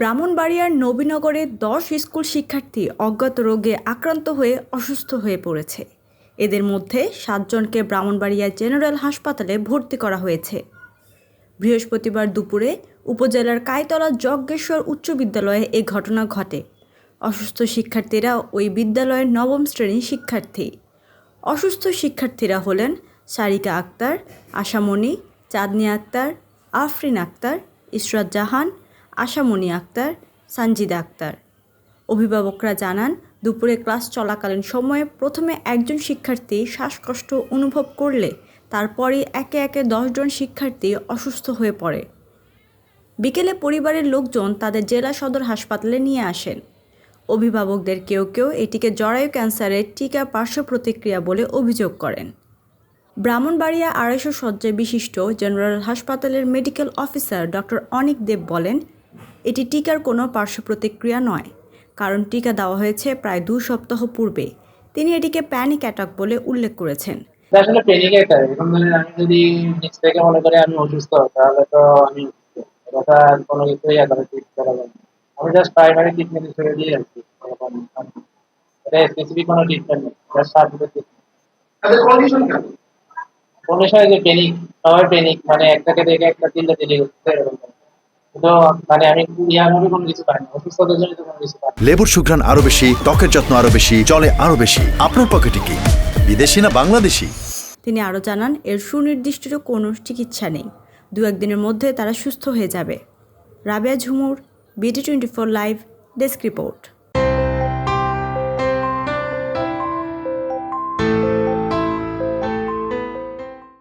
ব্রাহ্মণবাড়িয়ার নবীনগরে দশ স্কুল শিক্ষার্থী অজ্ঞাত রোগে আক্রান্ত হয়ে অসুস্থ হয়ে পড়েছে। এদের মধ্যে সাতজনকে ব্রাহ্মণবাড়িয়া জেনারেল হাসপাতালে ভর্তি করা হয়েছে। বৃহস্পতিবার দুপুরে উপজেলার কাইতলা যজ্ঞেশ্বর উচ্চ বিদ্যালয়ে এই ঘটনা ঘটে। অসুস্থ শিক্ষার্থীরা ওই বিদ্যালয়ের নবম শ্রেণির শিক্ষার্থী। অসুস্থ শিক্ষার্থীরা হলেন সারিকা আক্তার, আশামণি, চাঁদনি আক্তার, আফরিন আক্তার ইসরাত জাহান আশামণি আক্তার, সানজিদা আক্তার। অভিভাবকরা জানান, দুপুরে ক্লাস চলাকালীন সময়ে প্রথমে একজন শিক্ষার্থী শ্বাসকষ্ট অনুভব করলে তারপরই একে একে দশজন শিক্ষার্থী অসুস্থ হয়ে পড়ে। বিকেলে পরিবারের লোকজন তাদের জেলা সদর হাসপাতালে নিয়ে আসেন। অভিভাবকদের কেউ কেউ এটিকে জরায়ু ক্যান্সারের টিকা পার্শ্ব প্রতিক্রিয়া বলে অভিযোগ করেন। ব্রাহ্মণবাড়িয়া আড়াইশো শয্যায় বিশিষ্ট জেনারেল হাসপাতালের medical officer doctor Anik Deb বলেন এটি টিকার কোনো পার্শ্ব প্রতিক্রিয়া নয় কারণ টিকা দেওয়া হয়েছে প্রায় দু সপ্তাহ পূর্বে। তিনি এটিকে প্যানিক অ্যাটাক বলে উল্লেখ করেছেন। আসলে একটা এখন মানে আমি যদি নিজ থেকে মনে করি আমি অসুস্থ তাহলে তো আমি এটা কোনো কিছুই এখন ঠিক করা যাবে আমি জাস্ট প্রাইমারি ট্রিটমেন্ট হিসেবে দিয়ে আমি- এটা স্পেসিফিক কোনো ট্রিটমেন্ট নেই জাস্ট কন্ডিশন কেমন? কোনো যে পেনিক সবাই পেনিক মানে একটাকে দেখে একটা চিল্লি করতে এরকম। লেবুর সুঘ্রাণ আরও বেশি ত্বকের যত্ন আরও বেশি চলে আরও বেশি। আপনার পকেটে কি? বিদেশি না বাংলাদেশি? তিনি আরও জানান এর সুনির্দিষ্ট কোনো চিকিৎসা নেই। দু একদিনের মধ্যে তারা সুস্থ হয়ে যাবে। Rabeya Jhumur BD twenty four live desk report